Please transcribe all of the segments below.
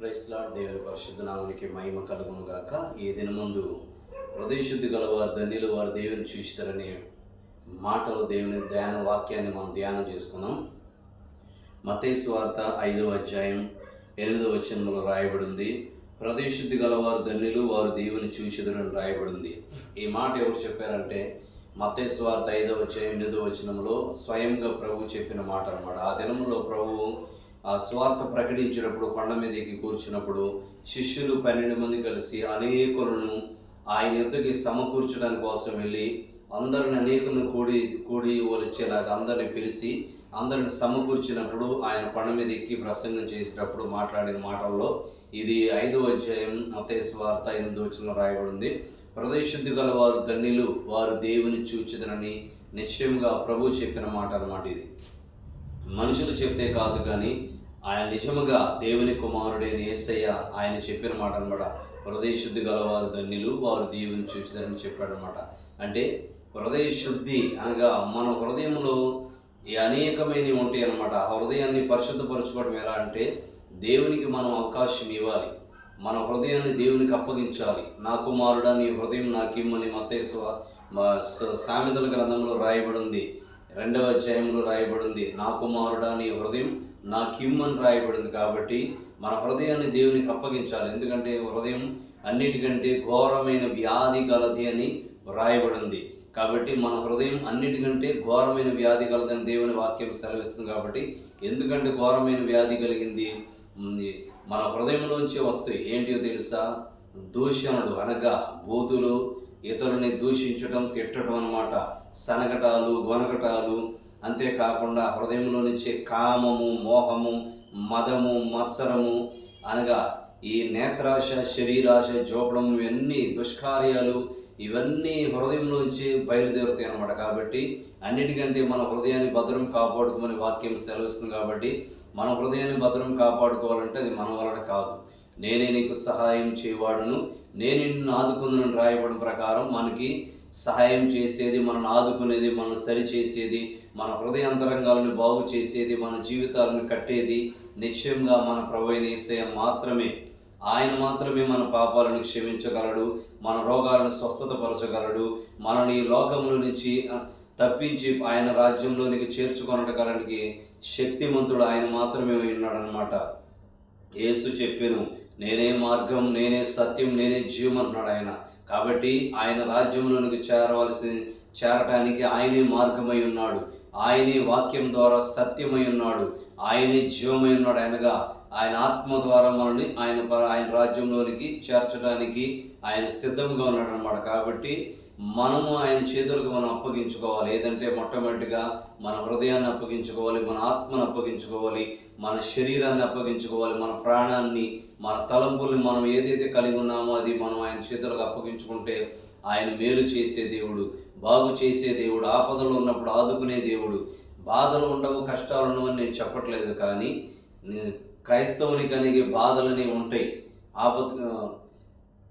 క్రైస్తలాడ్ దేవుని పరిశుద్ధ నామానికి మహిమ కలుగును గాక. ఈ దినమందు హృదయశుద్ధి గల వారు ధన్యులు వారు దేవుని చూస్తారనే మాటలు దేవుని ధ్యాన వాక్యాన్ని మనం ధ్యానం చేసుకున్నాం. మతేసు వార్త ఐదవ అధ్యాయం ఎనిమిదవ వచనంలో రాయబడింది. ప్రదేశుద్ధి గల వారు ధన్యులు వారు దేవుని చూచెదరని రాయబడింది. ఈ మాట ఎవరు చెప్పారంటే మతేసు వార్త ఐదవ అధ్యాయం ఎనిమిదవ వచనంలో స్వయంగా ప్రభు చెప్పిన మాట అన్నమాట. ఆ దినంలో ప్రభువు ఆ స్వార్థ ప్రకటించినప్పుడు కొండ మీదకి కూర్చున్నప్పుడు శిష్యులు పన్నెండు మంది కలిసి అనేకులను ఆయన యుద్ధకి సమకూర్చడానికి కోసం వెళ్ళి అందరిని అనేకులను కూడి కూడి వచ్చేలాగా అందరిని పిలిచి అందరిని సమకూర్చినప్పుడు ఆయన కొండ మీద ఎక్కి ప్రసంగం చేసినప్పుడు మాట్లాడిన మాటల్లో ఇది ఐదో అధ్యాయం మతేసు స్వార్థ ఎనిమిది వచ్చిన రాయబడింది. ప్రదేశుద్ధి గల వారు ధన్యులు వారు దేవుని చూచిదనని నిశ్చయంగా ప్రభు చెప్పిన మాట అన్నమాట ఇది. మనుషులు చెప్తే కాదు కానీ ఆయన నిజముగా దేవుని కుమారుడైన ఏసయ్య ఆయన చెప్పిన మాట అనమాట హృదయ శుద్ధి గలవారు ధన్యులు వారు దేవుని చూచిదని చెప్పాడనమాట అంటే హృదయ శుద్ధి అనగా మన హృదయంలో ఈ అనేకమైనవి ఉంటాయి అనమాట హృదయాన్ని పరిశుద్ధపరచుకోవడం ఎలా అంటే దేవునికి మనం అవకాశం ఇవ్వాలి. మన హృదయాన్ని దేవునికి అప్పగించాలి. నా కుమారుడా నీ హృదయం నాకిమ్మని మతేశ్వ సామెతల గ్రంథంలో రాయబడి ఉంది. రెండవ అధ్యాయంలో రాయబడింది నా కుమారుడా నీ హృదయం నా కిమ్మని రాయబడింది కాబట్టి మన హృదయాన్ని దేవునికి అప్పగించాలి. ఎందుకంటే హృదయం అన్నిటికంటే ఘోరమైన వ్యాధి గలది అని రాయబడింది. కాబట్టి మన హృదయం అన్నిటికంటే ఘోరమైన వ్యాధి కలదని దేవుని వాక్యం సెలవిస్తుంది కాబట్టి ఎందుకంటే ఘోరమైన వ్యాధి కలిగింది? మన హృదయంలోంచి వస్తాయి ఏంటియో తెలుసా? దూషణుడు అనగా బూతులు ఇతరుని దూషించడం తిట్టడం అన్నమాట. సనగటాలు గొనగటాలు అంతేకాకుండా హృదయంలో నుంచి కామము మోహము మదము మత్సరము అనగా ఈ నేత్రాశ శరీరాశ జోపడం ఇవన్నీ దుష్కార్యాలు ఇవన్నీ హృదయంలోంచి బయలుదేరుతాయి అన్నమాట. కాబట్టి అన్నిటికంటే మన హృదయాన్ని భద్రం కాపాడుకోమని వాక్యం సెలవిస్తుంది కాబట్టి మన హృదయాన్ని భద్రం కాపాడుకోవాలంటే అది మన వలన కాదు. నేనే నీకు సహాయం చేయవాడును నేను నిన్ను ఆదుకుందును రాయబడిన ప్రకారం మనకి సహాయం చేసేది మనల్ని ఆదుకునేది మనం సరిచేసేది మన హృదయాంతరంగాలను బాగు చేసేది మన జీవితాలను కట్టేది నిశ్చయంగా మన ప్రభు అయిన మాత్రమే. ఆయన మాత్రమే మన పాపాలను క్షమించగలడు మన రోగాలను స్వస్థతపరచగలడు మనని ఈ లోకముల నుంచి తప్పించి ఆయన రాజ్యంలోనికి చేర్చుకొనగలడానికి శక్తిమంతుడు ఆయన మాత్రమే ఉన్నాడనమాట యేసు చెప్పాను నేనే మార్గం నేనే సత్యం నేనే జీవం అన్నాడు ఆయన. కాబట్టి ఆయన రాజ్యంలోనికి చేరవలసి చేరటానికి ఆయనే మార్గమై ఉన్నాడు. ఆయనే వాక్యం ద్వారా సత్యమై ఉన్నాడు. ఆయనే జీవమై ఉన్నాడు అనగా ఆయన ఆత్మ ద్వారా మనల్ని ఆయన ఆయన రాజ్యంలోనికి చేర్చడానికి ఆయన సిద్ధంగా ఉన్నాడు అనమాట కాబట్టి మనము ఆయన చేతులకు మనం అప్పగించుకోవాలి. ఏదంటే మొట్టమొదటిగా మన హృదయాన్ని అప్పగించుకోవాలి మన ఆత్మను అప్పగించుకోవాలి మన శరీరాన్ని అప్పగించుకోవాలి మన ప్రాణాన్ని మన తలంపుల్ని మనం ఏదైతే కలిగి ఉన్నామో అది మనం ఆయన చేతులకు అప్పగించుకుంటే ఆయన మేలు చేసే దేవుడు బాగు చేసే దేవుడు ఆపదలు ఉన్నప్పుడు ఆదుకునే దేవుడు. బాధలు ఉండవు కష్టాలు ఉండవు అని నేను చెప్పట్లేదు కానీ క్రైస్తవుని కలిగే బాధలని ఉంటాయి. ఆపద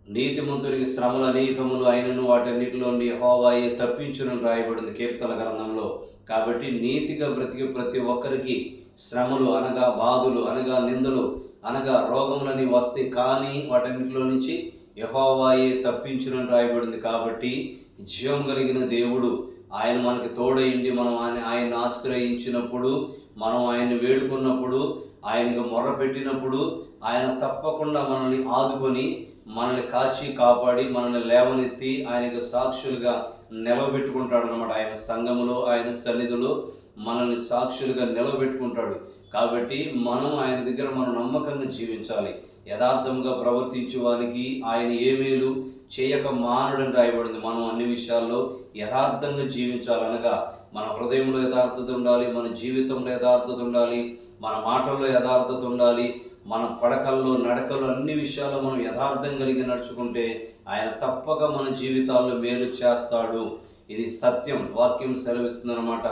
నీతిమంతుడికి శ్రమలు అనేకములు అయినను వాటన్నిటిలో హోవాయి తప్పించును రాయబడింది కీర్తన గ్రంథంలో. కాబట్టి నీతిగా బ్రతికి ప్రతి ఒక్కరికి శ్రమలు అనగా బాధలు అనగా నిందలు అనగా రోగములని వస్తే కానీ వాటన్నిటిలో నుంచి యహోవాయే తప్పించునని రాయబడింది కాబట్టి జీవం కలిగిన దేవుడు ఆయన మనకి తోడయిండి మనం ఆయన ఆయన ఆశ్రయించినప్పుడు మనం ఆయన వేడుకున్నప్పుడు ఆయనకు మొర్ర పెట్టినప్పుడు ఆయన తప్పకుండా మనల్ని ఆదుకొని మనల్ని కాచి కాపాడి మనల్ని లేవనెత్తి ఆయనకు సాక్షులుగా నిలబెట్టుకుంటాడు అనమాట ఆయన సంఘములో ఆయన సన్నిధిలో మనల్ని సాక్షులుగా నిలబెట్టుకుంటాడు కాబట్టి మనం ఆయన దగ్గర మనం నమ్మకంగా జీవించాలి. యథార్థంగా ప్రవర్తించువానికి ఆయన ఏ మేలు చేయక మానడని రాయబడింది. మనం అన్ని విషయాల్లో యథార్థంగా జీవించాలనగా మన హృదయంలో యథార్థత ఉండాలి మన జీవితంలో యథార్థత ఉండాలి మన మాటల్లో యథార్థత ఉండాలి మన పడకల్లో నడకలు అన్ని విషయాల్లో మనం యథార్థం కలిగి నడుచుకుంటే ఆయన తప్పక మన జీవితాల్లో మేలు చేస్తాడు. ఇది సత్యం వాక్యం సెలవిస్తుందన్నమాట.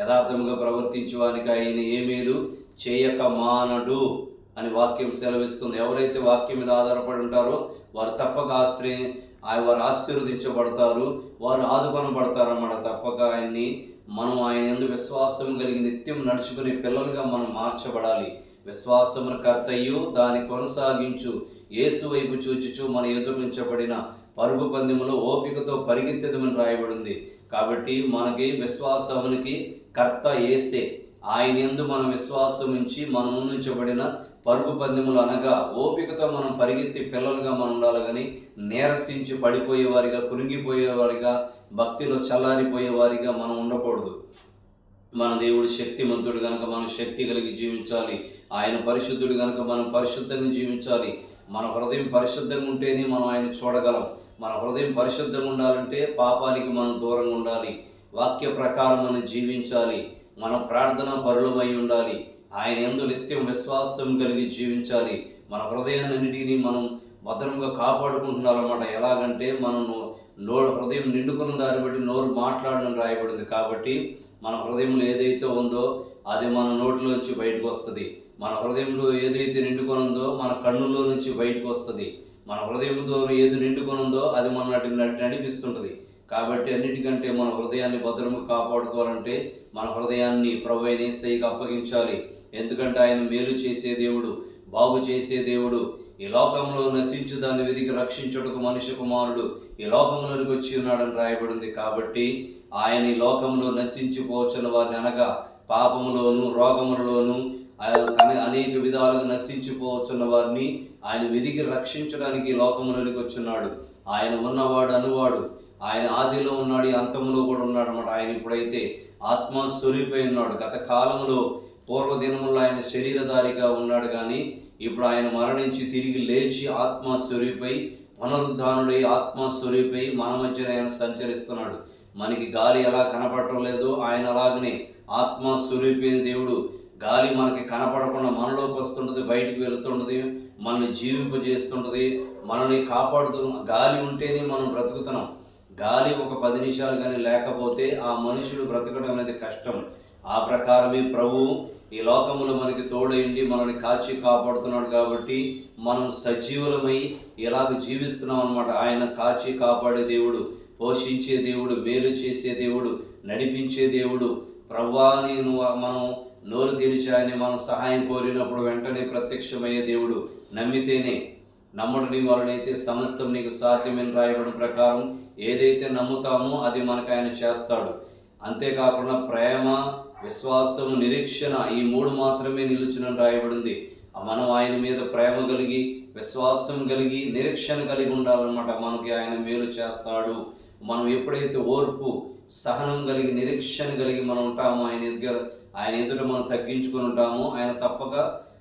యథార్థంగా ప్రవర్తించువానికి ఆయన ఏ మేలు చేయక మానడు అని వాక్యం సెలవిస్తుంది. ఎవరైతే వాక్యం మీద ఆధారపడి ఉంటారో వారు తప్పక ఆశ్రయ వారు ఆశీర్వదించబడతారు వారు ఆదుకొనబడతారు అన్నమాట తప్పక ఆయన్ని మనం ఆయన ఎందు విశ్వాసం కలిగి నిత్యం నడుచుకునే పిల్లలుగా మనం మార్చబడాలి. విశ్వాసమును కర్తయ్యు దాన్ని కొనసాగించు. యేసు వైపు చూచుచు మన ఎదుటించబడిన పరుగు పందెములో ఓపికతో పరిగెత్తెదమని రాయబడింది. కాబట్టి మనకి విశ్వాసమునికి కర్త ఏసే ఆయన ఎందు మనం విశ్వాసం ఉంచి మనం ముందుంచబడిన పరుగు పందెములు అనగా ఓపికతో మనం పరిగెత్తి పిల్లలుగా మనం ఉండాలి. కానీ నీరసించి పడిపోయేవారిగా కురింగిపోయేవారిగా భక్తిలో చల్లారిపోయేవారిగా మనం ఉండకూడదు. మన దేవుడు శక్తిమంతుడు కనుక మనం శక్తి కలిగి జీవించాలి. ఆయన పరిశుద్ధుడు కనుక మనం పరిశుద్ధంగా జీవించాలి. మన హృదయం పరిశుద్ధంగా ఉంటేనే మనం ఆయన చూడగలం. మన హృదయం పరిశుద్ధంగా ఉండాలంటే పాపానికి మనం దూరంగా ఉండాలి. వాక్య ప్రకారం మనం జీవించాలి. మన ప్రార్థన పరులమై ఉండాలి. ఆయన ఎందు నిత్యం విశ్వాసం కలిగి జీవించాలి. మన హృదయాన్నిటిని మనం భద్రంగా కాపాడుకుంటున్నారన్నమాట. ఎలాగంటే మనం లో హృదయం నిండుకున్న దాన్ని బట్టి నోరు మాట్లాడడం రాయబడింది. కాబట్టి మన హృదయంలో ఏదైతే ఉందో అది మన నోటిలోంచి బయటకు వస్తుంది. మన హృదయంలో ఏదైతే నిండుకొనుందో మన కన్నుల్లో నుంచి బయటకు వస్తుంది. మన హృదయంతో ఏది నిండుకొనుందో అది మన నడిపిస్తుంటుంది. కాబట్టి అన్నిటికంటే మన హృదయాన్ని భద్రము కాపాడుకోవాలంటే మన హృదయాన్ని ప్రభు అయిన అప్పగించాలి. ఎందుకంటే ఆయన మేలు చేసే దేవుడు బాగు చేసే దేవుడు ఈ లోకంలో నశించు దాన్ని వెదికి రక్షించుటకు మనుష్య కుమారుడు ఈ లోకంలోనికి వచ్చి ఉన్నాడని రాయబడింది కాబట్టి ఆయన ఈ లోకంలో నశించిపోవచ్చిన వారిని అనగా పాపములోను రోగములలోను ఆయన అనేక విధాలుగా నశించిపోవచ్చున్న వారిని ఆయన వెదికి రక్షించడానికి ఈ లోకంలోనికి వచ్చున్నాడు ఆయన ఉన్నవాడు అనువాడు ఆయన ఆదిలో ఉన్నాడు అంతంలో కూడా ఉన్నాడు అనమాట ఆయన ఇప్పుడైతే ఆత్మ స్వరూపై ఉన్నాడు. గత కాలంలో పూర్వదినముల్లో ఆయన శరీరధారిగా ఉన్నాడు కానీ ఇప్పుడు ఆయన మరణించి తిరిగి లేచి ఆత్మస్వరూపై పునరుద్ధానుడై ఆత్మస్వరూపై మన మధ్యన ఆయన సంచరిస్తున్నాడు. మనకి గాలి ఎలా కనపడటం లేదో ఆయన అలాగనే ఆత్మస్వరూపైన దేవుడు గాలి మనకి కనపడకుండా మనలోకి వస్తుంటుంది బయటికి వెళుతుంటుంది మనల్ని జీవింపజేస్తుంటుంది మనల్ని కాపాడుతూ గాలి ఉంటేనే మనం బ్రతుకుతున్నాం. గాలి ఒక పది నిమిషాలు కానీ లేకపోతే ఆ మనుషుడు బ్రతకడం అనేది కష్టం. ఆ ప్రకారమే ప్రభు ఈ లోకములో మనకి తోడైండి మనల్ని కాచి కాపాడుతున్నాడు కాబట్టి మనం సజీవులమై ఇలాగ జీవిస్తున్నాం అనమాట ఆయన కాచి కాపాడే దేవుడు పోషించే దేవుడు మేలు చేసే దేవుడు నడిపించే దేవుడు. ప్రవ్వా నేను మనం నోరు తెరిచాయని మనం సహాయం కోరినప్పుడు వెంటనే ప్రత్యక్షమయ్యే దేవుడు. నమ్మితేనే నమ్మడని వలనైతే సమస్తం నీకు సాధ్యమైన రాయబడిన ప్రకారం ఏదైతే నమ్ముతామో అది మనకు ఆయన చేస్తాడు. అంతేకాకుండా ప్రేమ విశ్వాసం నిరీక్షణ ఈ మూడు మాత్రమే నిలుచునని రాయబడింది. మనం ఆయన మీద ప్రేమ కలిగి విశ్వాసం కలిగి నిరీక్షణ కలిగి ఉండాలన్నమాట. మనకి ఆయన మేలు చేస్తాడు. మనం ఎప్పుడైతే ఓర్పు సహనం కలిగి నిరీక్షణ కలిగి మనం ఉంటామో ఆయన దగ్గర ఆయన ఎదుట మనం తగ్గించుకొని ఉంటామో ఆయన తప్పక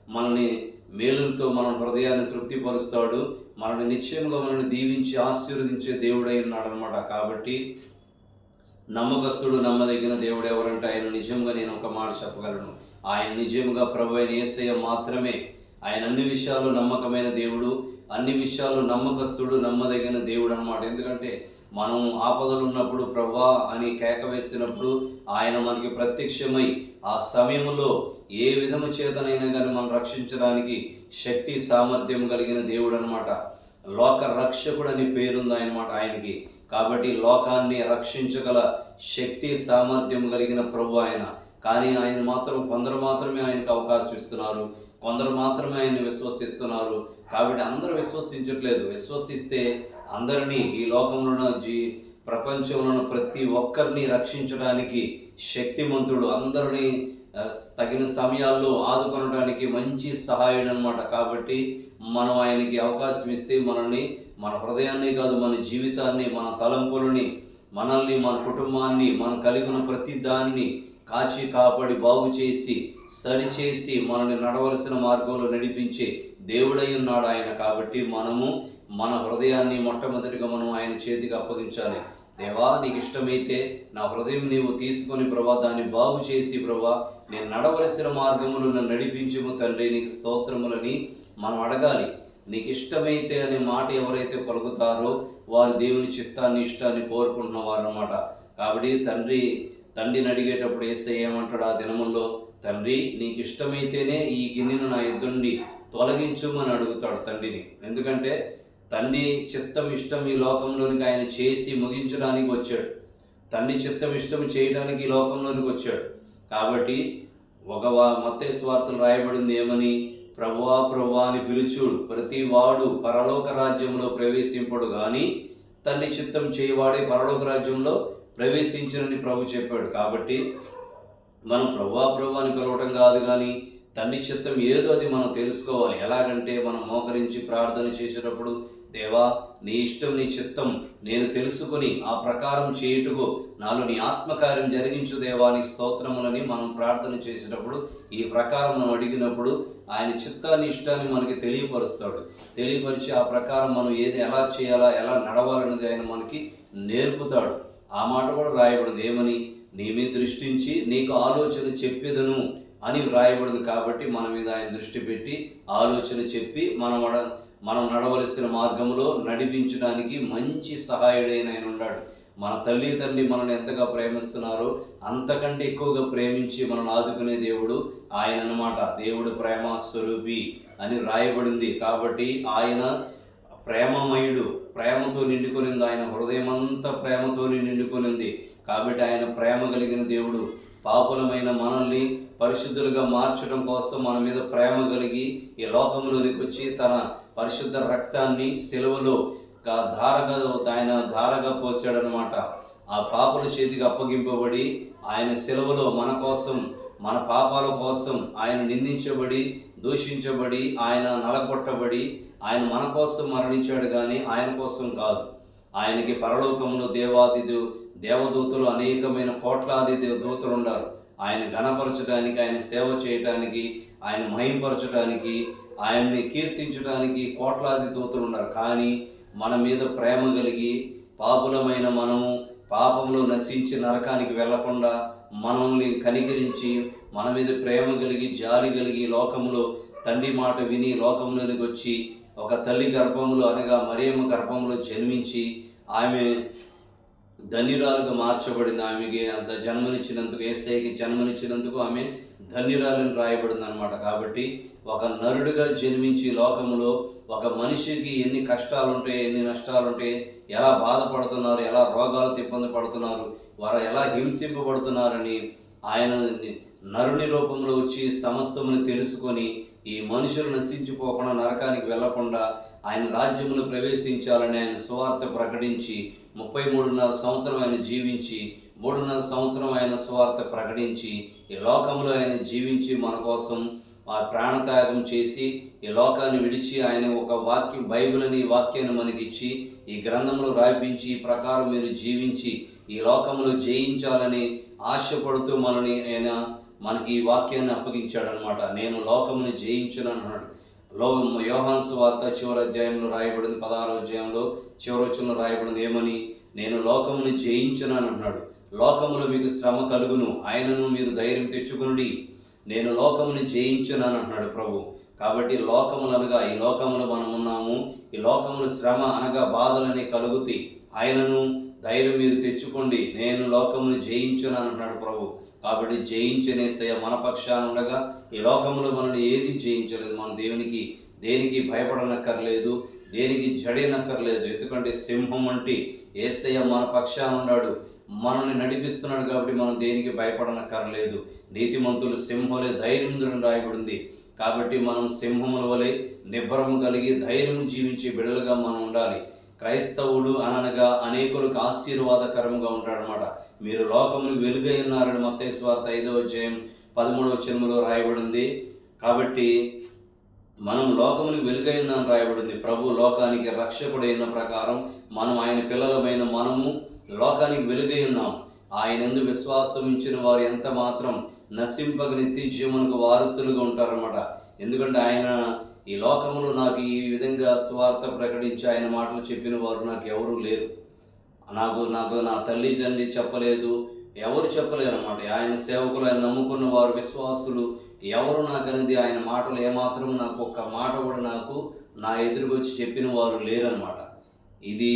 మనల్ని మేలులతో మన హృదయాన్ని తృప్తిపరుస్తాడు. మనల్ని నిశ్చయంగా మనల్ని దీవించి ఆశీర్వదించే దేవుడై ఉన్నాడు అనమాట కాబట్టి నమ్మకస్తుడు నమ్మదగిన దేవుడు ఎవరంటే ఆయన నిజంగా నేను ఒక మాట చెప్పగలను. ఆయన నిజంగా ప్రభు అయిన ఏసయ్య మాత్రమే. ఆయన అన్ని విషయాలు నమ్మకమైన దేవుడు అన్ని విషయాలు నమ్మకస్తుడు నమ్మదగిన దేవుడు అనమాట ఎందుకంటే మనం ఆపదలు ఉన్నప్పుడు ప్రభా అని కేక వేసినప్పుడు ఆయన మనకి ప్రత్యక్షమై ఆ సమయంలో ఏ విధము చేతనైనా కానీ మనం రక్షించడానికి శక్తి సామర్థ్యం కలిగిన దేవుడు అనమాట లోక రక్షకుడు అని పేరుంది ఆయనమాట ఆయనకి. కాబట్టి లోకాన్ని రక్షించగల శక్తి సామర్థ్యం కలిగిన ప్రభు ఆయన. కానీ ఆయన మాత్రం కొందరు మాత్రమే ఆయనకు అవకాశం ఇస్తున్నారు. కొందరు మాత్రమే ఆయన్ని విశ్వసిస్తున్నారు. కాబట్టి అందరూ విశ్వసించట్లేదు. విశ్వసిస్తే అందరినీ ఈ లోకంలో జీ ప్రపంచంలో ప్రతి ఒక్కరిని రక్షించడానికి శక్తిమంతుడు. అందరినీ తగిన సమయాల్లో ఆదుకొనడానికి మంచి సహాయుడు అనమాట కాబట్టి మనం ఆయనకి అవకాశం ఇస్తే మనల్ని మన హృదయాన్ని కాదు మన జీవితాన్ని మన తలంపులని మనల్ని మన కుటుంబాన్ని మనం కలిగిన ప్రతి దానిని కాచి కాపాడి బాగు చేసి సరిచేసి మనల్ని నడవలసిన మార్గంలో నడిపించే దేవుడై ఉన్నాడు ఆయన కాబట్టి మనము మన హృదయాన్ని మొట్టమొదటిగా మనం ఆయన చేతికి అప్పగించాలి. దేవా నీకు ఇష్టమైతే నా హృదయం నీవు తీసుకొని ప్రభా దాన్ని బాగు చేసి ప్రభా నేను నడవలసిన మార్గములు నన్ను తండ్రి నీకు స్తోత్రములని మనం అడగాలి. నీకు ఇష్టమైతే అనే మాట ఎవరైతే పలుకుతారో వారు దేవుని చిత్తాన్ని ఇష్టాన్ని కోరుకుంటున్న వారు అనమాట కాబట్టి తండ్రి తండ్రిని అడిగేటప్పుడు ఏసై ఏమంటాడు ఆ దినముల్లో తండ్రి నీకు ఇష్టమైతేనే ఈ గిన్నెను నా యుద్ధండి తొలగించుమని అడుగుతాడు తండ్రిని. ఎందుకంటే తండ్రి చిత్తం ఇష్టం ఈ లోకంలోనికి ఆయన చేసి ముగించడానికి వచ్చాడు. తండ్రి చిత్తం ఇష్టం చేయడానికి ఈ లోకంలోనికి వచ్చాడు. కాబట్టి ఒక మత్తయి స్వార్థలు రాయబడింది ఏమని? ప్రభువా ప్రభువా అని పిలుచుడు. ప్రతి వాడు పరలోక రాజ్యంలో ప్రవేశింపడు కానీ తండ్రి చిత్తం చేయవాడే పరలోక రాజ్యంలో ప్రవేశించనని ప్రభు చెప్పాడు. కాబట్టి మనం ప్రభువా ప్రభు అని పిలవటం కాదు కానీ తండ్రి చిత్తం ఏదో అది మనం తెలుసుకోవాలి. ఎలాగంటే మనం మోకరించి ప్రార్థన చేసేటప్పుడు దేవా నీ ఇష్టం నీ చిత్తం నేను తెలుసుకొని ఆ ప్రకారం చేయుటకు నాలో నీ ఆత్మకార్యం జరిగించు దేవా నీ స్తోత్రములని మనం ప్రార్థన చేసేటప్పుడు ఈ ప్రకారం మనం అడిగినప్పుడు ఆయన చిత్తాన్ని ఇష్టాన్ని మనకి తెలియపరుస్తాడు. తెలియపరిచి ఆ ప్రకారం మనం ఏది ఎలా చేయాలా ఎలా నడవాలనేది ఆయన మనకి నేర్పుతాడు. ఆ మాట కూడా రాయబడింది ఏమని? నీ మీద దృష్టించి నీకు ఆలోచన చెప్పేదను అని వ్రాయబడింది కాబట్టి మన మీద ఆయన దృష్టి పెట్టి ఆలోచన చెప్పి మనం మనం నడవలసిన మార్గంలో నడిపించడానికి మంచి సహాయుడైన ఆయన ఉన్నాడు. మన తల్లి తండ్రి మనల్ని ఎంతగా ప్రేమిస్తున్నారో అంతకంటే ఎక్కువగా ప్రేమించి మనల్ని ఆదుకునే దేవుడు ఆయన అన్నమాట దేవుడు ప్రేమ స్వరూపి అని రాయబడింది. కాబట్టి ఆయన ప్రేమమయుడు ప్రేమతో నిండుకునింది. ఆయన హృదయం అంతా ప్రేమతో నిండుకొనింది. కాబట్టి ఆయన ప్రేమ కలిగిన దేవుడు. పాపులమైన మనల్ని పరిశుద్ధులుగా మార్చడం కోసం మన మీద ప్రేమ కలిగి ఈ లోకంలోనికి వచ్చి తన పరిశుద్ధ రక్తాన్ని సెలవులో ధారగా ఆయన ధారగా పోసాడనమాట ఆ పాపల చేతికి అప్పగింపబడి ఆయన సెలవులో మన కోసం మన పాపాల కోసం ఆయన నిందించబడి దూషించబడి ఆయన నలగొట్టబడి ఆయన మన కోసం మరణించాడు కానీ ఆయన కోసం కాదు. ఆయనకి పరలోకంలో దేవాది దేవదూతలు అనేకమైన కోట్లాది దూతలు ఉన్నారు. ఆయన ఘనపరచడానికి ఆయన సేవ చేయటానికి ఆయన మహింపరచడానికి ఆయన్ని కీర్తించడానికి కోట్లాది దూతలు ఉన్నారు. కానీ మన మీద ప్రేమ కలిగి పాపులమైన మనము పాపంలో నశించి నరకానికి వెళ్ళకుండా మనల్ని కనికరించి మన మీద ప్రేమ కలిగి జాలి కలిగి లోకంలో తండ్రి మాట విని లోకంలోనికి వచ్చి ఒక తల్లి గర్భంలో అనగా మరియమ్మ గర్భంలో జన్మించి ఆమె ధన్యురాలుగా మార్చబడిన ఆమెకి అంత జన్మనిచ్చినందుకు ఏసైకి జన్మనిచ్చినందుకు ఆమె ధన్యురాలని రాయబడింది అనమాట కాబట్టి ఒక నరుడుగా జన్మించి లోకంలో ఒక మనిషికి ఎన్ని కష్టాలు ఉంటాయి ఎన్ని నష్టాలు ఉంటాయి ఎలా బాధపడుతున్నారు ఎలా రోగాలతో ఇబ్బంది పడుతున్నారు వారు ఎలా హింసింపబడుతున్నారని ఆయన నరుని రూపంలో వచ్చి సమస్తముని తెలుసుకొని ఈ మనుషులు నశించిపోకుండా నరకానికి వెళ్ళకుండా ఆయన రాజ్యంలో ప్రవేశించాలని ఆయన సువార్త ప్రకటించి ముప్పై మూడున్నర సంవత్సరం ఆయన జీవించి మూడున్నర సంవత్సరం ఆయన సువార్త ప్రకటించి ఈ లోకంలో ఆయన జీవించి మన కోసం ఆ ప్రాణత్యాగం చేసి ఈ లోకాన్ని విడిచి ఆయన ఒక వాక్యం బైబిల్ అని వాక్యాన్ని మనకిచ్చి ఈ గ్రంథంలో రాయించి ఈ ప్రకారం మీరు జీవించి ఈ లోకంలో జయించాలని ఆశపడుతూ మనని ఆయన మనకి ఈ వాక్యాన్ని అప్పగించాడనమాట నేను లోకముని జయించను అన్నాడు. లో యోహాన్స్ వార్త చివరి అధ్యాయంలో రాయబడింది పదహారో అధ్యాయంలో చివరి వచ్చంలో రాయబడింది ఏమని? నేను లోకముని జయించునని అన్నాడు. లోకములో మీకు శ్రమ కలుగును ఆయనను మీరు ధైర్యం తెచ్చుకునుడి. నేను లోకముని జయించున్నాను అంటున్నాడు ప్రభు. కాబట్టి లోకములు అనగా ఈ లోకములో మనం ఉన్నాము ఈ లోకములు శ్రమ అనగా బాధలని కలుగుతాయి ఆయనను ధైర్యం మీరు తెచ్చుకోండి నేను లోకముని జయించునని అంటున్నాడు ప్రభు. కాబట్టి జయించనేసయ మన పక్షాన ఉండగా ఈ లోకంలో మనల్ని ఏది జయించలేదు? మన దేవునికి దేనికి భయపడనక్కర్లేదు దేనికి జడేనక్కర్లేదు. ఎందుకంటే సింహం అంటే ఏసయ్య మన పక్షాన ఉన్నాడు. మనల్ని నడిపిస్తున్నాడు కాబట్టి మనం దేనికి భయపడనక్కర్లేదు. నీతిమంతులు సింహలే ధైర్యం రాయబడింది. కాబట్టి మనం సింహముల వలె నిబ్బరం కలిగి ధైర్యం జీవించే బిడలుగా మనం ఉండాలి. క్రైస్తవుడు అనగా అనేకులకు ఆశీర్వాదకరంగా ఉంటాడనమాట మీరు లోకమును వెలుగై ఉన్నారని మత్తయి ఐదో అధ్యాయం పదమూడవ జన్మలో రాయబడింది. కాబట్టి మనం లోకముని వెలుగై ఉన్నామని రాయబడింది. ప్రభు లోకానికి రక్షకుడైన ప్రకారం మనం ఆయన పిల్లలమైన మనము లోకానికి వెలుగై ఉన్నాం. ఆయన ఎందు విశ్వాసం ఇచ్చిన వారు ఎంత మాత్రం నశింపక నిత్య జీవనకు వారసులుగా ఉంటారన్నమాట. ఎందుకంటే ఆయన ఈ లోకములు నాకు ఈ విధంగా స్వార్థ ప్రకటించి ఆయన మాటలు చెప్పిన వారు నాకు ఎవరూ లేరు. నాకు నాకు నా తల్లి తండ్రి చెప్పలేదు ఎవరు చెప్పలేరు అనమాట ఆయన సేవకులు ఆయన నమ్ముకున్న వారు విశ్వాసులు ఎవరు నాకు అనేది ఆయన మాటలు ఏమాత్రం నాకు ఒక్క మాట కూడా నాకు నా ఎదురుకు వచ్చి చెప్పిన వారు లేరనమాట ఇది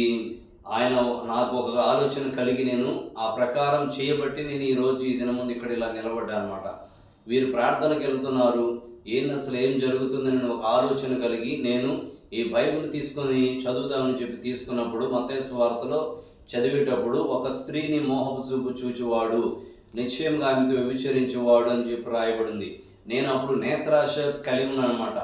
ఆయన నాకు ఒక ఆలోచన కలిగి నేను ఆ ప్రకారం చేయబట్టి నేను ఈరోజు ఈ దినం ముందు ఇక్కడ ఇలా నిలబడ్డాను అనమాట వీరు ప్రార్థనకి వెళ్తున్నారు. ఏంది అసలు ఏం జరుగుతుందని ఒక ఆలోచన కలిగి నేను ఈ బైబిల్ తీసుకొని చదువుదామని చెప్పి తీసుకున్నప్పుడు మత్తేసు వార్తలో చదివేటప్పుడు ఒక స్త్రీని మోహపు చూపు చూచువాడు నిశ్చయంగా ఆమెతో వ్యభిచరించేవాడు అని చెప్పి రాయబడింది. నేను అప్పుడు నేత్రాశ కలిగి అనమాట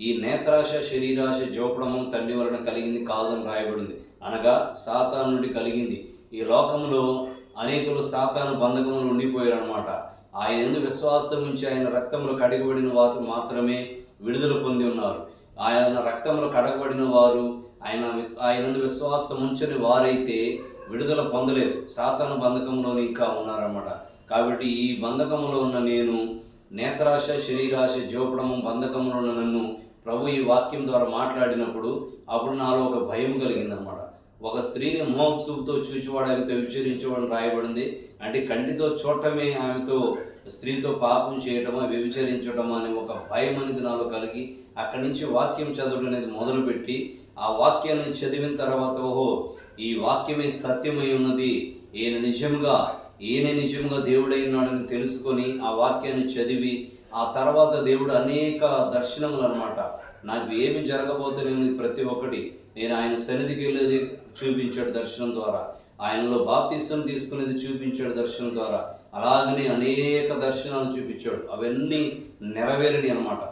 ఈ నేత్రాశ శరీరాశ జోపడము తండ్రి వలన కలిగింది కాదని రాయబడింది. అనగా సాతాను నుండి కలిగింది. ఈ లోకంలో అనేకులు సాతాను బంధకములు ఉండిపోయారు అనమాట ఆయన ఎందు విశ్వాసం ఉంచి ఆయన రక్తంలో కడగబడిన వారు మాత్రమే విడుదల పొంది ఉన్నారు. ఆయన రక్తంలో కడగబడిన వారు ఆయన విస్ ఆయన విశ్వాసం ఉంచని వారైతే విడుదల పొందలేదు. సాతాను బంధకంలో ఇంకా ఉన్నారన్నమాట. కాబట్టి ఈ బంధకంలో ఉన్న నేను నేత్రాశ శరీరాశ జోపడము బంధకంలో ఉన్న నన్ను ప్రభు ఈ వాక్యం ద్వారా మాట్లాడినప్పుడు అప్పుడు నాలో ఒక భయం కలిగిందనమాట ఒక స్త్రీని మోహంసుతో చూచివాడు ఆమెతో విచరించేవాడు రాయబడింది. అంటే కంటితో చూడటమే ఆమెతో స్త్రీతో పాపం చేయటమో వ్యభిచరించటమా అనే ఒక భయం అనేది నాలో కలిగి అక్కడి నుంచి వాక్యం చదవడం అనేది మొదలుపెట్టి ఆ వాక్యాన్ని చదివిన తర్వాత ఓహో ఈ వాక్యమే సత్యమై ఉన్నది. ఈయన నిజంగా ఈయన నిజంగా దేవుడై ఉన్నాడని తెలుసుకొని ఆ వాక్యాన్ని చదివి ఆ తర్వాత దేవుడు అనేక దర్శనములు అనమాట నాకు ఏమి జరగబోతున్నాయి ప్రతి ఒక్కటి. నేను ఆయన సన్నిధికి వెళ్ళేది చూపించాడు దర్శనం ద్వారా. ఆయనలో బాప్తిసం తీసుకునేది చూపించాడు దర్శనం ద్వారా. అలాగనే అనేక దర్శనాలు చూపించాడు. అవన్నీ నెరవేరని అనమాట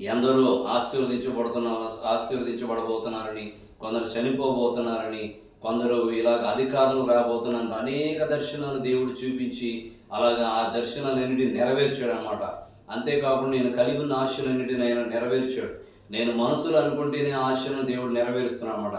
ఎందరో ఆశీర్వదించబడుతున్న ఆశీర్వదించబడబోతున్నారని కొందరు చనిపోబోతున్నారని కొందరు ఇలాగ అధికారులు రాబోతున్నారని అనేక దర్శనాలు దేవుడు చూపించి అలాగా ఆ దర్శనాలన్నిటిని నెరవేర్చాడు అనమాట అంతేకాకుండా నేను కలిగి ఉన్న ఆశలన్నిటిని ఆయన నెరవేర్చాడు. నేను మనసులో అనుకుంటేనే ఆశను దేవుడు నెరవేరుస్తున్నాడు అనమాట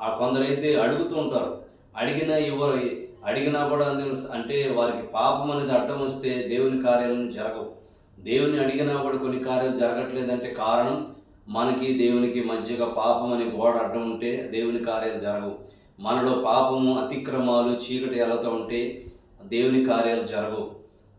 ఆ కొందరైతే అడుగుతూ ఉంటారు. అడిగినా ఇవ్వరు అడిగినా కూడా అంటే వారికి పాపం అనేది అడ్డం వస్తే దేవుని కార్యాలను జరగవు. దేవుని అడిగినా కూడా కొన్ని కార్యాలు జరగట్లేదంటే కారణం మనకి దేవునికి మధ్యగా పాపం అనే గోడ అడ్డం ఉంటే దేవుని కార్యాలు జరగవు. మనలో పాపము అతిక్రమాలు చీకటి ఎలతో ఉంటే దేవుని కార్యాలు జరగవు.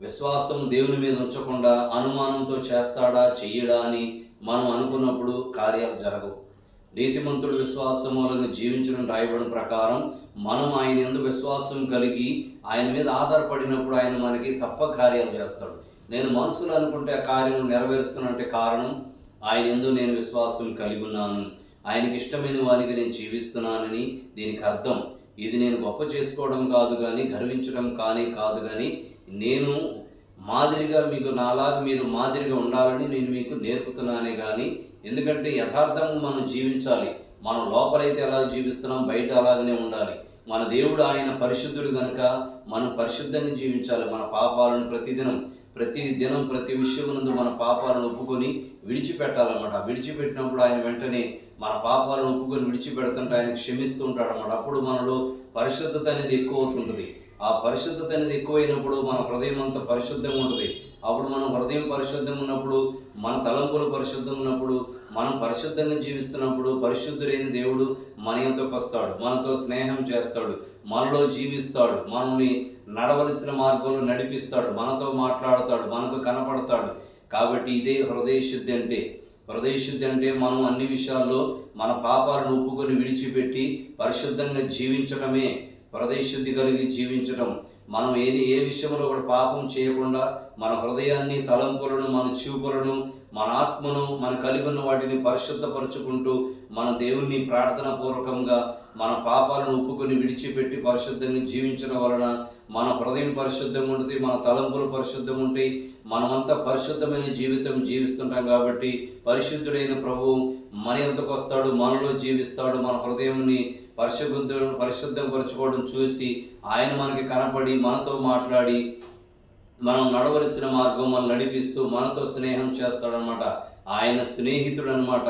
విశ్వాసం దేవుని మీద ఉంచకుండా అనుమానంతో చేస్తాడా చెయ్యడా అని మనం అనుకున్నప్పుడు కార్యాలు జరగవు. నీతిమంతుడు విశ్వాసం వలన జీవించడం రాయబడిన ప్రకారం మనం ఆయన ఎందు విశ్వాసం కలిగి ఆయన మీద ఆధారపడినప్పుడు ఆయన మనకి తప్ప కార్యాలు చేస్తాడు. నేను మనసులో అనుకుంటే ఆ కార్యం నెరవేరుస్తున్నట్టే కారణం ఆయన ఎందు నేను విశ్వాసం కలిగి ఉన్నాను. ఆయనకి ఇష్టమైన వారికి నేను జీవిస్తున్నానని దీనికి అర్థం. ఇది నేను గొప్ప చేసుకోవడం కాదు కానీ గర్వించడం కానీ కాదు కానీ నేను మాదిరిగా మీకు నాలాగా మీరు మాదిరిగా ఉండాలని నేను మీకు నేర్పుతున్నానే కానీ ఎందుకంటే యథార్థంగా మనం జీవించాలి. మనం లోపలైతే ఎలా జీవిస్తున్నాం బయట అలాగనే ఉండాలి. మన దేవుడు ఆయన పరిశుద్ధుడు కనుక మనం పరిశుద్ధంగా జీవించాలి. మన పాపాలను ప్రతిదినం ప్రతి దినం ప్రతి విషయమునందు మన పాపాలను ఒప్పుకొని విడిచిపెట్టాలన్నమాట. విడిచిపెట్టినప్పుడు ఆయన వెంటనే మన పాపాలను ఒప్పుకొని విడిచిపెడుతుంటే ఆయన క్షమిస్తూ ఉంటాడు అన్నమాట అప్పుడు మనలో పరిశుద్ధత అనేది ఎక్కువ అవుతుంటుంది. ఆ పరిశుద్ధత అనేది ఎక్కువైనప్పుడు మన హృదయం అంత పరిశుద్ధంగా ఉంటుంది. అప్పుడు మన హృదయం పరిశుద్ధంగా ఉన్నప్పుడు మన తలంపులు పరిశుద్ధంగా ఉన్నప్పుడు మనం పరిశుద్ధంగా జీవిస్తున్నప్పుడు పరిశుద్ధుడైన దేవుడు మన వస్తాడు? మనతో స్నేహం చేస్తాడు. మనలో జీవిస్తాడు. మనల్ని నడవలసిన మార్గంలో నడిపిస్తాడు. మనతో మాట్లాడతాడు. మనకు కనపడతాడు. కాబట్టి ఇదే హృదయ శుద్ధి అంటే. హృదయ శుద్ధి అంటే మనం అన్ని విషయాల్లో మన పాపాలను ఒప్పుకొని విడిచిపెట్టి పరిశుద్ధంగా జీవించడమే హృదయశుద్ధి కలిగి జీవించడం మనం ఏది ఏ విషయంలో కూడా పాపం చేయకుండా మన హృదయాన్ని తలంపులను మన చూపులను మన ఆత్మను మన కలిగి ఉన్న వాటిని పరిశుద్ధపరచుకుంటూ మన దేవుణ్ణి ప్రార్థన పూర్వకంగా మన పాపాలను ఒప్పుకొని విడిచిపెట్టి పరిశుద్ధంగా జీవించడం వలన మన హృదయం పరిశుద్ధంగా ఉంటుంది మన తలంపులు పరిశుద్ధంగా ఉంటాయి. మనమంతా పరిశుద్ధమైన జీవితం జీవిస్తుంటాం కాబట్టి పరిశుద్ధుడైన ప్రభువు మన ఎంతకు వస్తాడు మనలో జీవిస్తాడు మన హృదయంని పరిశుద్ధ పరిశుద్ధపరచుకోవడం చూసి ఆయన మనకి కనపడి మనతో మాట్లాడి మనం నడవలసిన మార్గం మనం నడిపిస్తూ మనతో స్నేహం చేస్తాడనమాట. ఆయన స్నేహితుడు అనమాట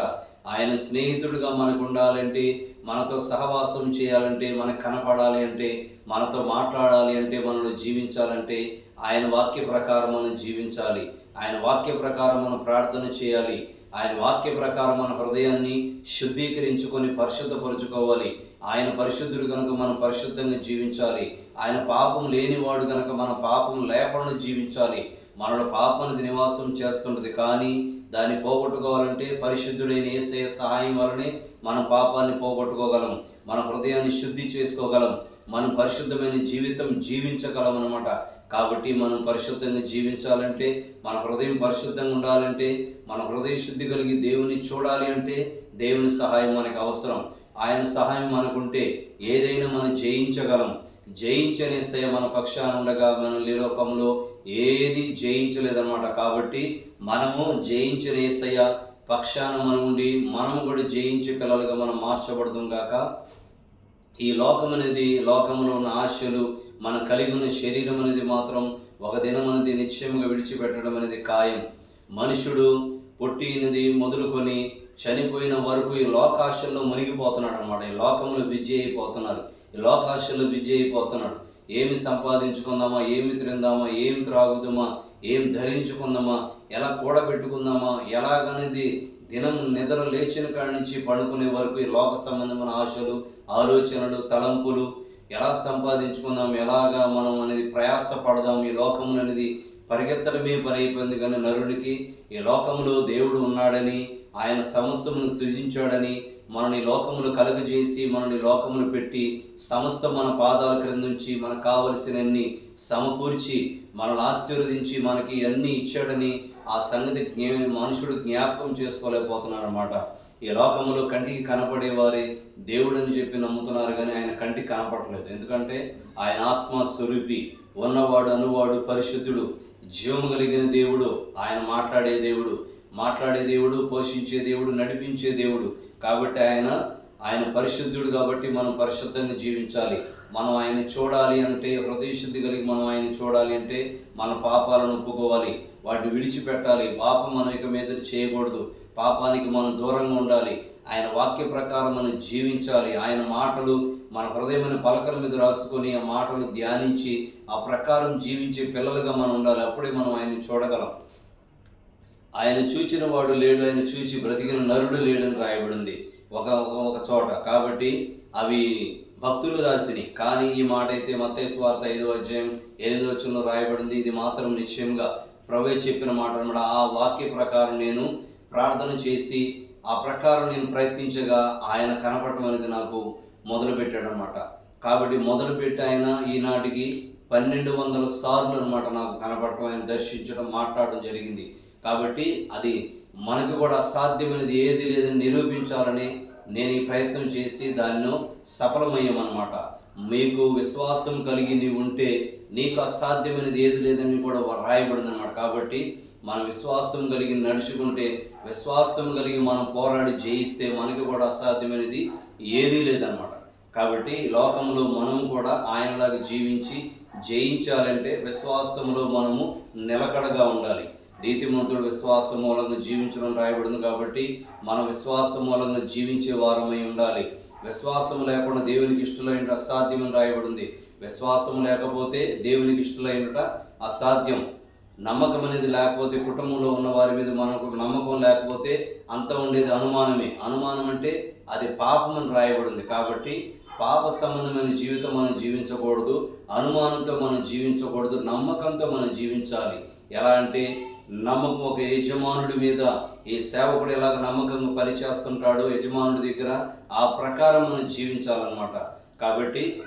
ఆయన స్నేహితుడిగా మనకు ఉండాలంటే మనతో సహవాసం చేయాలంటే మనకు కనపడాలి అంటే మనతో మాట్లాడాలి అంటే మనలో జీవించాలంటే ఆయన వాక్య ప్రకారం మనం జీవించాలి. ఆయన వాక్య ప్రకారం మనం ప్రార్థన చేయాలి. ఆయన వాక్య ప్రకారం మన హృదయాన్ని శుద్ధీకరించుకొని పరిశుద్ధపరుచుకోవాలి. ఆయన పరిశుద్ధుడు కనుక మనం పరిశుద్ధంగా జీవించాలి. ఆయన పాపం లేనివాడు కనుక మన పాపం లేకుండా జీవించాలి. మనలో పాపం నివాసం చేస్తుంటుంది. కానీ దాన్ని పోగొట్టుకోవాలంటే పరిశుద్ధుడైన ఏసే సహాయం వలనే మనం పాపాన్ని పోగొట్టుకోగలం. మన హృదయాన్ని శుద్ధి చేసుకోగలం. మనం పరిశుద్ధమైన జీవితం జీవించగలం అనమాట కాబట్టి మనం పరిశుద్ధంగా జీవించాలంటే మన హృదయం పరిశుద్ధంగా ఉండాలంటే మన హృదయ శుద్ధి కలిగి దేవుని చూడాలి అంటే దేవుని సహాయం మనకు అవసరం. ఆయన సహాయం మనకుంటే ఏదైనా మనం జయించగలం. జయించని సయ మన పక్షాన ఉండగా మనం ఈ లోకంలో ఏది జయించలేదన్నమాట. కాబట్టి మనము జయించిన ఏసయ్య పక్షాన మనం ఉండి మనము కూడా జయించే పిల్లలుగా మనం మార్చబడదాం గాక ఈ లోకం అనేది లోకంలో ఉన్న ఆశలు మనం కలిగి ఉన్న శరీరం అనేది మాత్రం ఒక దినం అనేది నిశ్చయముగా విడిచిపెట్టడం అనేది ఖాయం. మనుషుడు పుట్టినది మొదలుకొని చనిపోయిన వరకు ఈ లోకాశల్లో మునిగిపోతున్నాడు అనమాట ఈ లోకంలో బిజీ అయిపోతున్నారు. ఈ లోకాశల్లో బిజీ అయిపోతున్నాడు. ఏమి సంపాదించుకుందామా? ఏమి తిందామా? ఏమి త్రాగుదామా? ఏం ధరించుకుందామా? ఎలా కూడబెట్టుకుందామా? ఎలాగనేది దినం నిద్ర లేచిన కాడి నుంచి పడుకునే వరకు ఈ లోక సంబంధమైన ఆశలు ఆలోచనలు తలంపులు ఎలా సంపాదించుకుందాం ఎలాగా మనం అనేది ప్రయాస పడదాం ఈ లోకములు అనేది పరిగెత్తడమే పని అయిపోయింది కానీ నరుడికి ఈ లోకంలో దేవుడు ఉన్నాడని ఆయన సమస్తమును సృజించాడని మనని లోకములు కలుగజేసి మనని లోకములు పెట్టి సమస్త మన పాదాల క్రింద నుంచి మనకు కావలసినన్ని సమకూర్చి మనల్ని ఆశీర్వదించి మనకి అన్నీ ఇచ్చాడని ఆ సంగతి జ్ఞా మనుషుడు జ్ఞాపకం చేసుకోలేకపోతున్నారు అనమాట ఈ లోకములో కంటికి కనపడే వారి దేవుడని చెప్పి నమ్ముతున్నారు కానీ ఆయన కంటికి కనపడలేదు ఎందుకంటే ఆయన ఆత్మ స్వరూపి ఉన్నవాడు అనువాడు పరిశుద్ధుడు జీవము కలిగిన దేవుడు ఆయన మాట్లాడే దేవుడు మాట్లాడే దేవుడు పోషించే దేవుడు నడిపించే దేవుడు. కాబట్టి ఆయన ఆయన పరిశుద్ధుడు కాబట్టి మనం పరిశుద్ధంగా జీవించాలి. మనం ఆయన్ని చూడాలి అంటే హృదయశుద్ధి కలిగి మనం ఆయన్ని చూడాలి అంటే మన పాపాలను ఒప్పుకోవాలి. వాటిని విడిచిపెట్టాలి. పాపం మనం ఇక మీద చేయకూడదు. పాపానికి మనం దూరంగా ఉండాలి. ఆయన వాక్య ప్రకారం మనం జీవించాలి. ఆయన మాటలు మన హృదయమైన పలకల మీద రాసుకొని ఆ మాటలు ధ్యానించి ఆ ప్రకారం జీవించే పిల్లలుగా మనం ఉండాలి. అప్పుడే మనం ఆయన్ని చూడగలం. ఆయన చూచిన వాడు లేడు ఆయన చూచి బ్రతికిన నరుడు లేడని రాయబడింది. ఒక ఒక- ఒక చోట. కాబట్టి అవి భక్తులు రాసిని కానీ ఈ మాట అయితే మత్తయి వార్త ఐదో అధ్యాయం ఎనిమిదో వచ్చంలో రాయబడింది. ఇది మాత్రం నిశ్చయంగా ప్రవే చెప్పిన మాట అనమాట ఆ వాక్య ప్రకారం నేను ప్రార్థన చేసి ఆ ప్రకారం నేను ప్రయత్నించగా ఆయన కనపడటం అనేది నాకు మొదలుపెట్టాడు అనమాట కాబట్టి మొదలుపెట్టి ఆయన ఈనాటికి పన్నెండు వందల సార్లు అనమాట నాకు కనపడటం ఆయన దర్శించడం మాట్లాడడం జరిగింది. కాబట్టి అది మనకు కూడా అసాధ్యమైనది ఏది లేదని నిరూపించాలని నేను ఈ ప్రయత్నం చేసి దాన్ని సఫలమయ్యామన్నమాట. మీకు విశ్వాసం కలిగి నీవు ఉంటే నీకు అసాధ్యమైనది ఏది లేదని కూడా రాయబడింది అనమాట కాబట్టి మన విశ్వాసం కలిగి నడుచుకుంటే విశ్వాసం కలిగి మనం పోరాడి జయిస్తే మనకి కూడా అసాధ్యమైనది ఏదీ లేదనమాట కాబట్టి లోకంలో మనము కూడా ఆయనలాగా జీవించి జయించాలంటే విశ్వాసంలో మనము నిలకడగా ఉండాలి. నీతిమంతుడు విశ్వాసం మూలంగా జీవించడం రాయబడింది కాబట్టి మనం విశ్వాసం మూలంగా జీవించే వారమై ఉండాలి. విశ్వాసం లేకుండా దేవునికి ఇష్టలైన అసాధ్యమని రాయబడింది. విశ్వాసం లేకపోతే దేవునికి ఇష్టలైనట అసాధ్యం. నమ్మకం అనేది లేకపోతే కుటుంబంలో ఉన్న వారి మీద మనకు నమ్మకం లేకపోతే అంత ఉండేది అనుమానమే. అనుమానం అంటే అది పాపం అని రాయబడింది కాబట్టి పాప సంబంధమైన జీవితం మనం జీవించకూడదు. అనుమానంతో మనం జీవించకూడదు. నమ్మకంతో మనం జీవించాలి. ఎలా అంటే నమ్మకం ఒక యజమానుడి మీద ఈ సేవకుడు ఎలాగ నమ్మకంగా పనిచేస్తుంటాడో యజమానుడి దగ్గర ఆ ప్రకారం మనం జీవించాలన్నమాట. కాబట్టి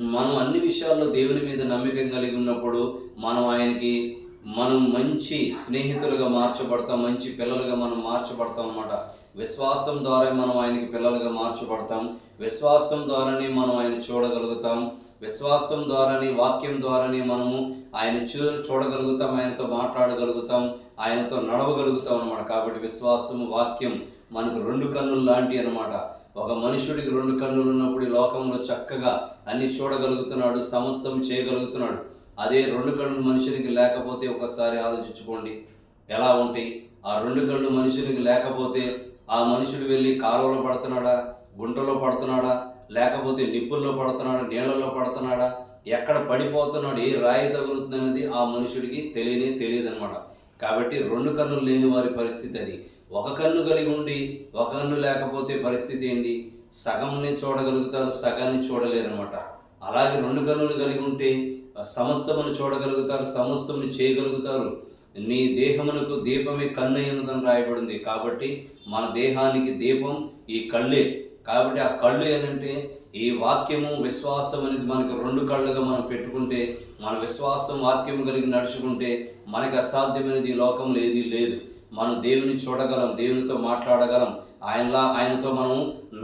మనం అన్ని విషయాల్లో దేవుని మీద నమ్మకం కలిగి ఉన్నప్పుడు మనం ఆయనకి మనం మంచి స్నేహితులుగా మార్చబడతాం మంచి పిల్లలుగా మనం మార్చబడతాం అన్నమాట. విశ్వాసం ద్వారా మనం ఆయనకి పిల్లలుగా మార్చబడతాం. విశ్వాసం ద్వారానే మనం ఆయన చూడగలుగుతాం. విశ్వాసం ద్వారానే వాక్యం ద్వారానే మనము ఆయన చూ చూడగలుగుతాం ఆయనతో మాట్లాడగలుగుతాం ఆయనతో నడవగలుగుతాం అనమాట కాబట్టి విశ్వాసం వాక్యం మనకు రెండు కన్నులు లాంటి అన్నమాట. ఒక మనుషుడికి రెండు కన్నులు ఉన్నప్పుడు ఈ లోకంలో చక్కగా అన్ని చూడగలుగుతున్నాడు సమస్తం చేయగలుగుతున్నాడు. అదే రెండు కళ్ళు మనుషునికి లేకపోతే ఒకసారి ఆలోచించుకోండి. ఎలా ఉంటాయి ఆ రెండు కళ్ళు మనుషునికి లేకపోతే ఆ మనుషుడు వెళ్ళి కాలువలో పడుతున్నాడా గుంటలో పడుతున్నాడా లేకపోతే నిప్పుల్లో పడుతున్నాడా నీళ్ళలో పడుతున్నాడా ఎక్కడ పడిపోతున్నాడు ఏ రాయి తగులుతుంది అనేది ఆ మనుషుడికి తెలియనే తెలియదు అనమాట కాబట్టి రెండు కన్నులు లేని వారి పరిస్థితి అది. ఒక కన్ను కలిగి ఉండి ఒక కన్ను లేకపోతే పరిస్థితి ఏంటి? సగంని చూడగలుగుతారు సగాన్ని చూడలేరు అనమాట అలాగే రెండు కన్నులు కలిగి ఉంటే సమస్తమును చూడగలుగుతారు సమస్తమును చేయగలుగుతారు. నీ దేహమునకు దీపమే కన్ను అయినదని రాయబడింది. కాబట్టి మన దేహానికి దీపం ఈ కళ్ళే. కాబట్టి ఆ కళ్ళు ఏంటంటే ఈ వాక్యము విశ్వాసం అనేది మనకు రెండు కళ్ళుగా మనం పెట్టుకుంటే మన విశ్వాసం వాక్యం కలిగి నడుచుకుంటే మనకి అసాధ్యమైనది ఈ లోకంలో ఏది లేదు. మనం దేవుని చూడగలం దేవునితో మాట్లాడగలం ఆయనలా ఆయనతో మనం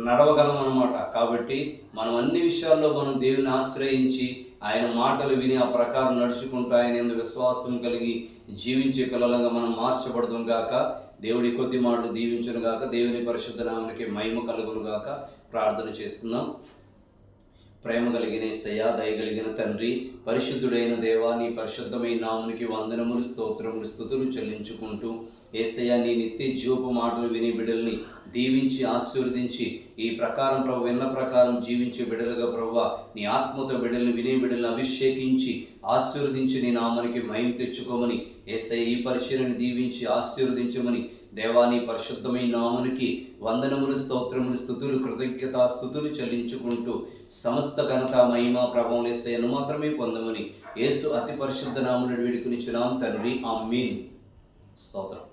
నడవగలం అనమాట కాబట్టి మనం అన్ని విషయాల్లో మనం దేవుని ఆశ్రయించి ఆయన మాటలు విని ఆ ప్రకారం నడుచుకుంటూ ఆయన ఎందు విశ్వాసం కలిగి జీవించే పిల్లలంగా మనం మార్చబడదాం గాక. దేవుడి కొద్ది మాటలు దీవించును గాక. దేవుని పరిశుద్ధ నామనికి మహిమ కలుగును గాక. ప్రార్థన చేస్తున్నాం. ప్రేమ కలిగిన సయ్యా దయ కలిగిన తండ్రి పరిశుద్ధుడైన దేవా నీ పరిశుద్ధమైన నామునికి వందనములు స్తోత్రములు స్థుతులు చెల్లించుకుంటూ ఏసయ్య నీ నిత్య జీవపు మాటలు విని బిడ్డల్ని దీవించి ఆశీర్వదించి ఈ ప్రకారం ప్రభు విన్న ప్రకారం జీవించే బిడ్డలుగా ప్రభు నీ ఆత్మతో బిడ్డల్ని వినే బిడ్డల్ని అభిషేకించి ఆశీర్వదించి నీ నామనికి మయం తెచ్చుకోమని ఏసయ్య ఈ పరిచయని దీవించి ఆశీర్వదించమని దేవాని పరిశుద్ధమైన నామునికి వందనములు స్తోత్రములు స్థుతులు కృతజ్ఞతా స్థుతులు చెల్లించుకుంటూ సమస్త ఘనత మహిమ ప్రభావం ఎస్ఐను మాత్రమే పొందమని యేసు అతి పరిశుద్ధ నామును వేడుకునిచున్నాం తండ్రి. ఆమీన్. స్తోత్రం.